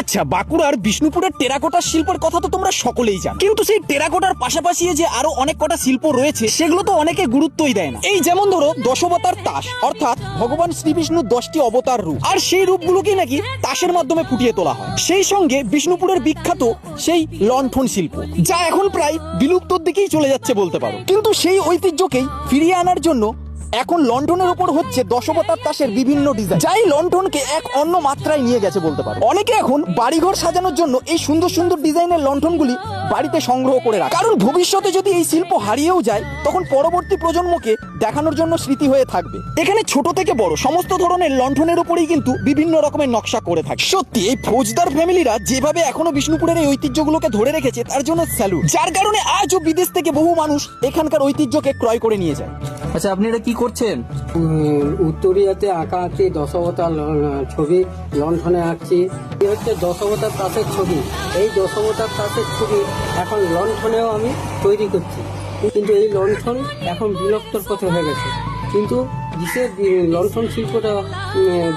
আচ্ছা বাঁকুড়ার বিষ্ণুপুরের টেরাকোটার শিল্পের কথা তো তোমরা সকলেই জানো। কিন্তু সেই টেরাকোটার পাশাপাশি যে আরও অনেক কটা শিল্প রয়েছে, সেগুলো তো অনেকে গুরুত্বই দেয় না। এই যেমন ধরো, দশবতার তাস, অর্থাৎ ভগবান শ্রীবিষ্ণুর দশটি অবতার রূপ। আর সেই রূপগুলোকেই নাকি তাসের মাধ্যমে ফুটিয়ে তোলা হয়। সেই সঙ্গে বিষ্ণুপুরের বিখ্যাত সেই লণ্ঠন শিল্প, যা এখন প্রায় বিলুপ্তর দিকেই চলে যাচ্ছে বলতে পারো। কিন্তু সেই ঐতিহ্যকেই ফিরিয়ে আনার জন্য এখন লন্ডনের উপর হচ্ছে দশবতার তাসের বিভিন্ন ডিজাইন যাই লন্ডনকে এক অন্য মাত্রায় নিয়ে গেছে বলতে পারো। অনেকে এখন বাড়িঘর সাজানোর জন্য এই সুন্দর সুন্দর ডিজাইনের লন্ঠনগুলি বাড়িতে সংগ্রহ করে রাখে। কারণ ভবিষ্যতে যদি এই শিল্প হারিয়েও যায়, তখন পরবর্তী প্রজন্মকে দেখানোর জন্য স্মৃতি হয়ে থাকবে। এখানে ছোট থেকে বড় সমস্ত ধরনের লন্ঠনের উপরেই কিন্তু বিভিন্ন রকমের নকশা করে থাকে। সত্যি, এই ফৌজদার ফ্যামিলিরা যেভাবে এখনও বিষ্ণুপুরের এই ঐতিহ্যগুলোকে ধরে রেখেছে, তার জন্য স্যালুট। যার কারণে আজও বিদেশ থেকে বহু মানুষ এখানকার ঐতিহ্যকে ক্রয় করে নিয়ে যায়। আচ্ছা আপনি এটা কি করছেন? উত্তরিয়াতে আঁকা আঁকি দশবতার ছবি লণ্ঠনে আঁকছি। এই হচ্ছে দশবতার তাসের ছবি। এই দশবতার তাসের ছবি এখন লণ্ঠনেও আমি তৈরি করছি। কিন্তু এই লণ্ঠন এখন বিলুপ্তর পথে হয়ে গেছে। কিন্তু যে লণ্ঠন শিল্পটা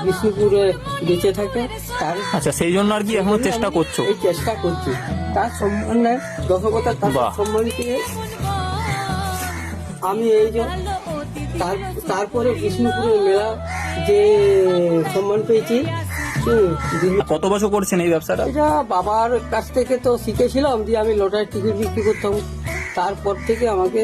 বিষ্ণুপুরে বেঁচে থাকে তার আচ্ছা সেই জন্য আর কি এখনও চেষ্টা করছ? এই চেষ্টা করছি। তার সম্মানে দশবতার তাসের বাহ। সম্মান আমি এই যে তার- তারপরে বিষ্ণুপুরের মেলা যে সম্মান পেয়েছি কত বছর করছেন এই ব্যবসাটা? এটা বাবার কাছ থেকে তো শিখেছিলাম যে আমি লটারি টিকিট বিক্রি করতাম। তারপর থেকে আমাকে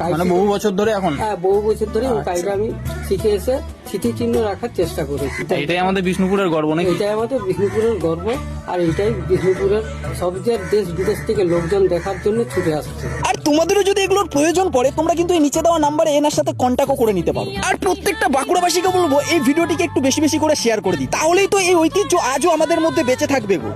মানে বহু বছর ধরে এখন? হ্যাঁ বহু বছর ধরে ওই আচ্ছা। কাজটা আমি শিখে এসে স্মৃতিচিহ্ন রাখার চেষ্টা করেছি। এটাই আমাদের বিষ্ণুপুরের গর্ব নাকি? এটাই আমাদের বিষ্ণুপুরের গর্ব আর এটাই বিষ্ণুপুরের সবচেয়ে দেশ বিদেশ থেকে লোকজন দেখার জন্য ছুটে আসছে। আর তোমাদেরও যদি এগুলোর প্রয়োজন পড়ে তোমরা কিন্তু এই নিচে দেওয়া নাম্বারে এনার সাথে কন্ট্যাক্টও করে নিতে পারো। আর প্রত্যেকটা বাঁকুড়াবাসীকে বলব এই ভিডিওটিকে একটু বেশি বেশি করে শেয়ার করে দিই। তাহলেই তো এই ঐতিহ্য আজও আমাদের মধ্যে বেঁচে থাকবে গো।